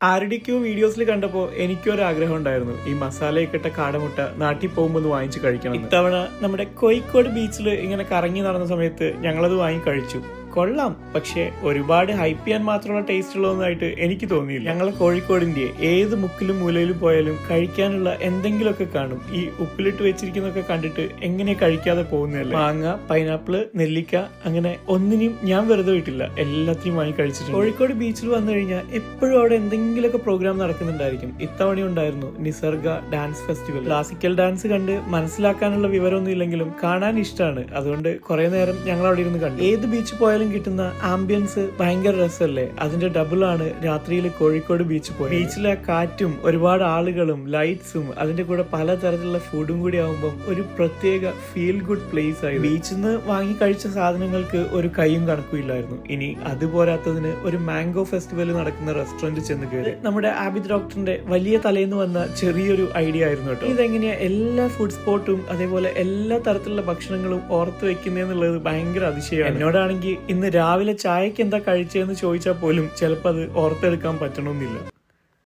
ആരുടെയൊക്കെയോ വീഡിയോസിൽ കണ്ടപ്പോൾ എനിക്കൊരു ആഗ്രഹം ഉണ്ടായിരുന്നു ഈ മസാലയൊക്കെ കാടമുട്ട നാട്ടിൽ പോകുമ്പോൾ ഒന്ന് വാങ്ങിച്ച് കഴിക്കണം ഇത്തവണ നമ്മുടെ കോഴിക്കോട് ബീച്ചിൽ ഇങ്ങനെ കറങ്ങി നടന്ന സമയത്ത് ഞങ്ങളത് വാങ്ങി കഴിച്ചു. കൊള്ളാം. പക്ഷേ ഒരുപാട് ഹൈപ്പ് ചെയ്യാൻ മാത്രമുള്ള ടേസ്റ്റ് ഉള്ളതെന്നായിട്ട് എനിക്ക് തോന്നിയില്ല. ഞങ്ങൾ കോഴിക്കോടിന്റെ ഏത് മുക്കിലും മൂലയിലും പോയാലും കഴിക്കാനുള്ള എന്തെങ്കിലുമൊക്കെ കാണും. ഈ ഉപ്പിലിട്ട് വെച്ചിരിക്കുന്നൊക്കെ കണ്ടിട്ട് എങ്ങനെ കഴിക്കാതെ പോകുന്നില്ല മാങ്ങ പൈനാപ്പിൾ നെല്ലിക്ക അങ്ങനെ ഒന്നിനും ഞാൻ വെറുതെ വിട്ടില്ല എല്ലാത്തിനും വാങ്ങി കഴിച്ചിട്ടുണ്ട്. കോഴിക്കോട് ബീച്ചിൽ വന്നു കഴിഞ്ഞാൽ എപ്പോഴും അവിടെ എന്തെങ്കിലുമൊക്കെ പ്രോഗ്രാം നടക്കുന്നുണ്ടായിരിക്കും. ഇത്തവണ ഉണ്ടായിരുന്നു Nisarga dance festival classical dance കണ്ട് മനസ്സിലാക്കാനുള്ള വിവരമൊന്നും ഇല്ലെങ്കിലും കാണാൻ ഇഷ്ടമാണ് അതുകൊണ്ട് കുറെ നേരം ഞങ്ങൾ അവിടെ ഇരുന്ന് കണ്ടു. ഏത് ബീച്ച് പോയാലും കിട്ടുന്ന ആംബിയൻസ് ഭയങ്കര രസമല്ലേ? അതിന്റെ ഡബിൾ ആണ് രാത്രിയിൽ കോഴിക്കോട് ബീച്ച് പോയി ബീച്ചിലെ കാറ്റും ഒരുപാട് ആളുകളും ലൈറ്റ്സും അതിന്റെ കൂടെ പലതരത്തിലുള്ള ഫുഡും കൂടി ആവുമ്പോൾ ഒരു പ്രത്യേക ഫീൽ ഗുഡ് പ്ലേസ് ആയി ബീച്ചിൽ നിന്ന് വാങ്ങി കഴിച്ച സാധനങ്ങൾക്ക് ഒരു കൈയും കണക്കുമില്ലായിരുന്നു ഇനി അതുപോരാത്തതിന് ഒരു മാംഗോ ഫെസ്റ്റിവൽ നടക്കുന്ന റെസ്റ്റോറന്റ് ചെന്ന് കയറി നമ്മുടെ ആബി ഡോക്ടറിന്റെ വലിയ തലേന്ന് വന്ന ചെറിയൊരു ഐഡിയ ആയിരുന്നു കേട്ടോ. ഇതെങ്ങനെയാ എല്ലാ ഫുഡ് സ്പോട്ടും അതേപോലെ എല്ലാ തരത്തിലുള്ള ഭക്ഷണങ്ങളും ഓർത്ത് വെക്കുന്നതെന്നുള്ളത് ഭയങ്കര അതിശയമാണ്. എന്നോടാണെങ്കിൽ ഇന്ന് രാവിലെ ചായക്ക് എന്താ കഴിച്ചതെന്ന് ചോദിച്ചാൽ പോലും ചിലപ്പോൾ അത് ഓർത്തെടുക്കാൻ പറ്റണമെന്നില്ല